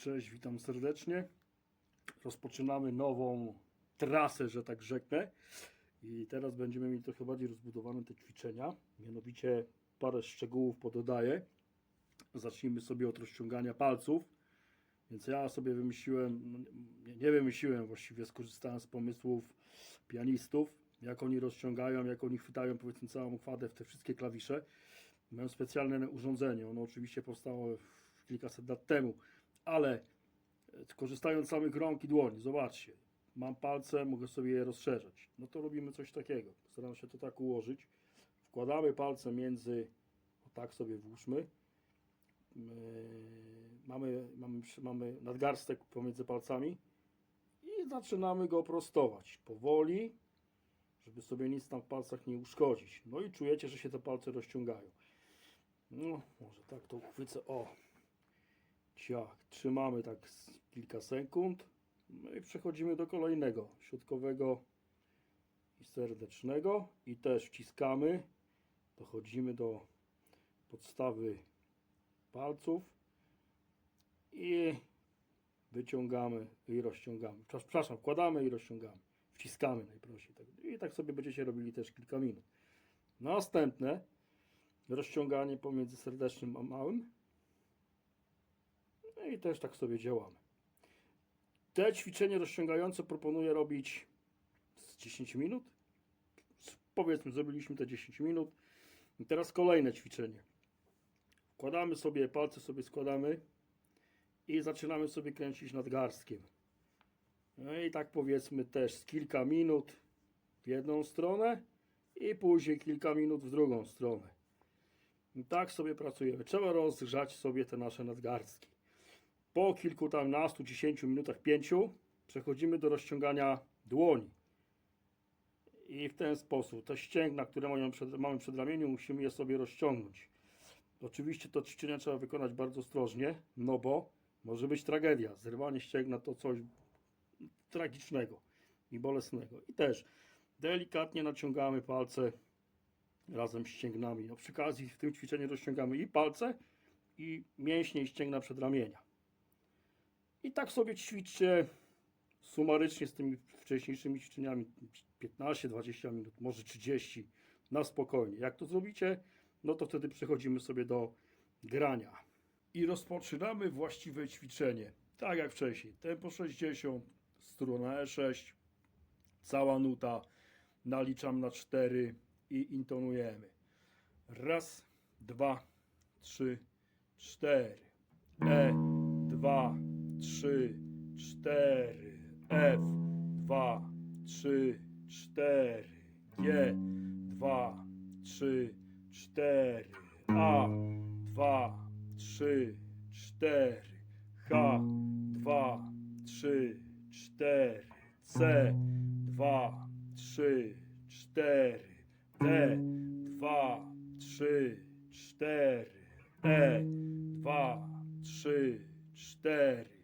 Cześć, witam serdecznie. Rozpoczynamy nową trasę, że tak rzeknę. I teraz będziemy mieli trochę bardziej rozbudowane te ćwiczenia. Mianowicie parę szczegółów pododaję. Zacznijmy sobie od rozciągania palców. Więc ja sobie wymyśliłem, no nie, nie wymyśliłem, właściwie skorzystałem z pomysłów pianistów, jak oni rozciągają, jak oni chwytają powiedzmy całą układę w te wszystkie klawisze. Mają specjalne urządzenie. Ono oczywiście powstało kilkaset lat temu, ale e, korzystając z samych rąk i dłoni, zobaczcie, mam palce, mogę sobie je rozszerzać. No to robimy coś takiego. Staram się to tak ułożyć. Wkładamy palce między, tak sobie włóżmy. Mamy, mamy, mamy nadgarstek pomiędzy palcami i zaczynamy go prostować powoli, żeby sobie nic tam w palcach nie uszkodzić. No i czujecie, że się te palce rozciągają. No, może tak to uchwycę. O, ciach. Trzymamy tak kilka sekund. No i przechodzimy do kolejnego, środkowego i serdecznego. I też wciskamy. Dochodzimy do podstawy palców i wyciągamy i rozciągamy. Przepraszam, wkładamy i rozciągamy. Wciskamy najprościej. tak. I tak sobie będziecie robili też kilka minut. Następne rozciąganie pomiędzy serdecznym a małym. No i też tak sobie działamy. Te ćwiczenie rozciągające proponuję robić z 10 minut. Powiedzmy, zrobiliśmy te 10 minut. I teraz kolejne ćwiczenie. Wkładamy sobie, palce sobie składamy i zaczynamy sobie kręcić nadgarstkiem. No i tak powiedzmy też z kilka minut w jedną stronę i później kilka minut w drugą stronę. I tak sobie pracujemy. Trzeba rozgrzać sobie te nasze nadgarstki. Po kilku tam dziesięciu minutach, pięciu przechodzimy do rozciągania dłoni. I w ten sposób te ścięgna, które mają przed, mamy przed ramieniu, musimy je sobie rozciągnąć. Oczywiście to ćwiczenie trzeba wykonać bardzo ostrożnie, no bo może być tragedia. Zerwanie ścięgna to coś tragicznego i bolesnego. I też delikatnie naciągamy palce razem z ścięgnami. No przy okazji w tym ćwiczeniu rozciągamy i palce, i mięśnie i ścięgna przedramienia. I tak sobie ćwiczcie sumarycznie z tymi wcześniejszymi ćwiczeniami 15-20 minut, może 30 na spokojnie. Jak to zrobicie, no to wtedy przechodzimy sobie do grania. I rozpoczynamy właściwe ćwiczenie. Tak jak wcześniej. Tempo 60, struna E6, cała nuta. Naliczam na 4 i intonujemy. Raz, dwa, trzy, cztery. E, dwa, trzy, cztery. F, dwa, trzy, cztery. G, dwa, trzy, cztery. A, dwa, trzy, cztery. H, dwa, trzy, cztery. C, dwa, trzy, cztery. D, dwa, trzy, cztery. E, dwa, trzy, cztery.